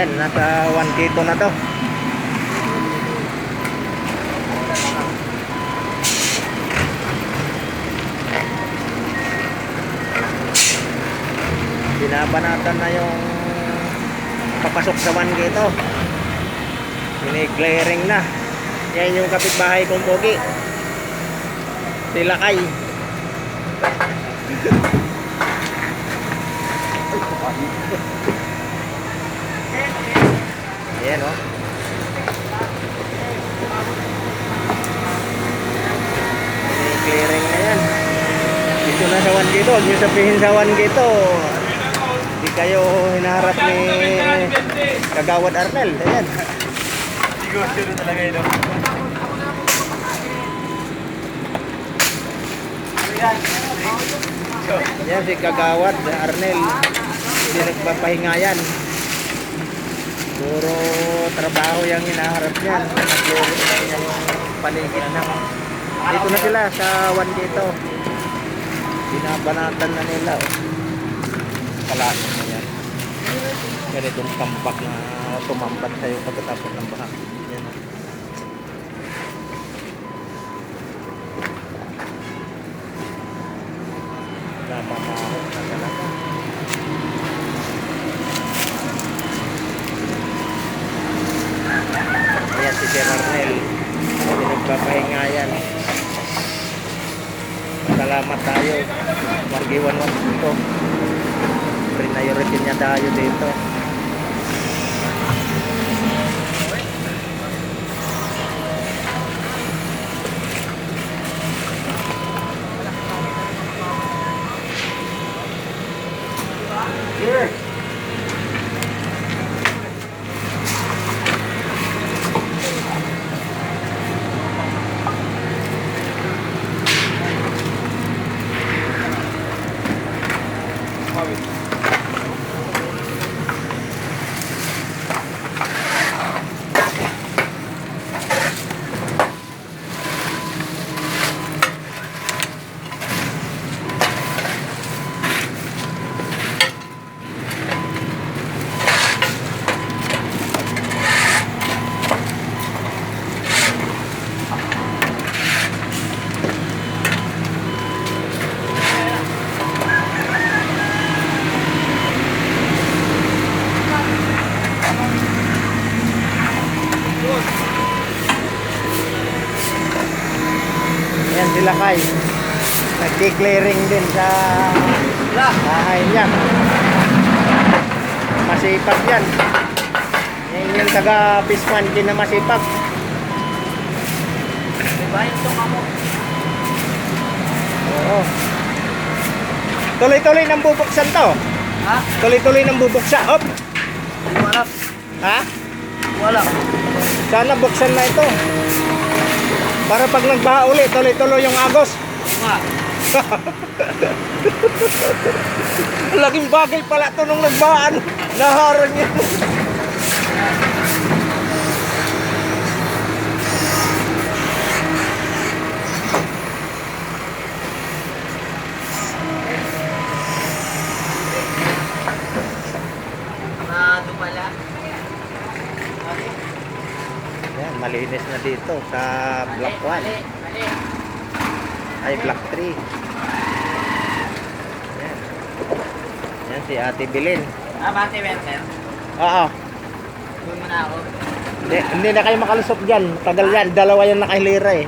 Yan, nasa 1 kito na to. Binabanatan na yung papasok sa 1 kito. Mini-clearing na. Yan yung kapitbahay kong pogi. Si Lakay. Ayan o. Clearing na yan. Dito na sa 1 gito. Huwag nyo sabihin sa 1 gito. Hindi kayo hinaharap ni Kagawad Arnel. Ayan. Na talaga ito. Yan si Kagawad Arnel. Hindi nagpapahinga yan. Puro trabaho yung hinaharap niyan. Nag-clearing na niya yung paligid ng... Dito na sila sa 1 dito. Binabanatan na nila. Oh. Kalasin mo yan. Ganitong tampak na tumampat sa'yo pagkatapos ng baha. Yan. oh. Namamahok na talaga. Ayan si Sir Arnel. Hindi nagpapahinga yan. Salamat tayo. Margiwan mo dito. Priority niya tayo dito. Muhammed. Ayan sila kay. Nagki-clearing din sa bahay niya. Masipag yan. Yan yung taga Pisman din na masipag. Diba yung tunga mo? Oo. Tuloy-tuloy nang bubuksan to. Ha? Tuloy-tuloy nang bubuksan. Op! Alam. Ha? Wala. Sana buksan na ito. Para pag nagbaha uli, tuloy-tuloy yung agos. Laking bagay pala to nung nagbahan. Naharan niya. Nado pala. Yan, malinis na dito sa Block 1. Mali. Ay, Block 3. Yan. Yan si Ate Bilin. Ah, bate Werner. Oo. Doon mo na ako. Hindi, hindi na kayo makalusot dyan. Tagal yan. Dalawa yan nakahilira eh.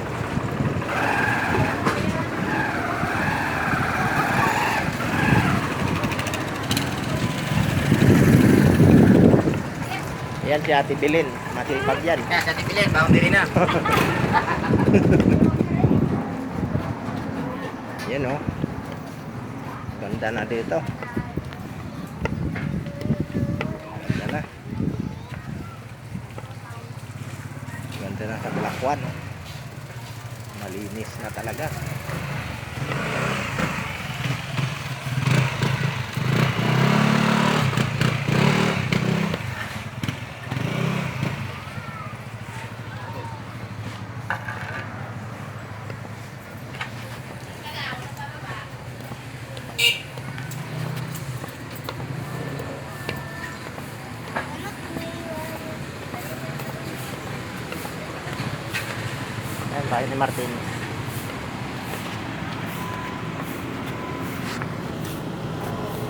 Yan si Ate Bilin. Masipag yan. Kaya sa tipilin, boundary na. Yan oh. Ganda na dito. Ganda na. Ganda na sa Black One. Malinis na talaga. Bahay ni Martin.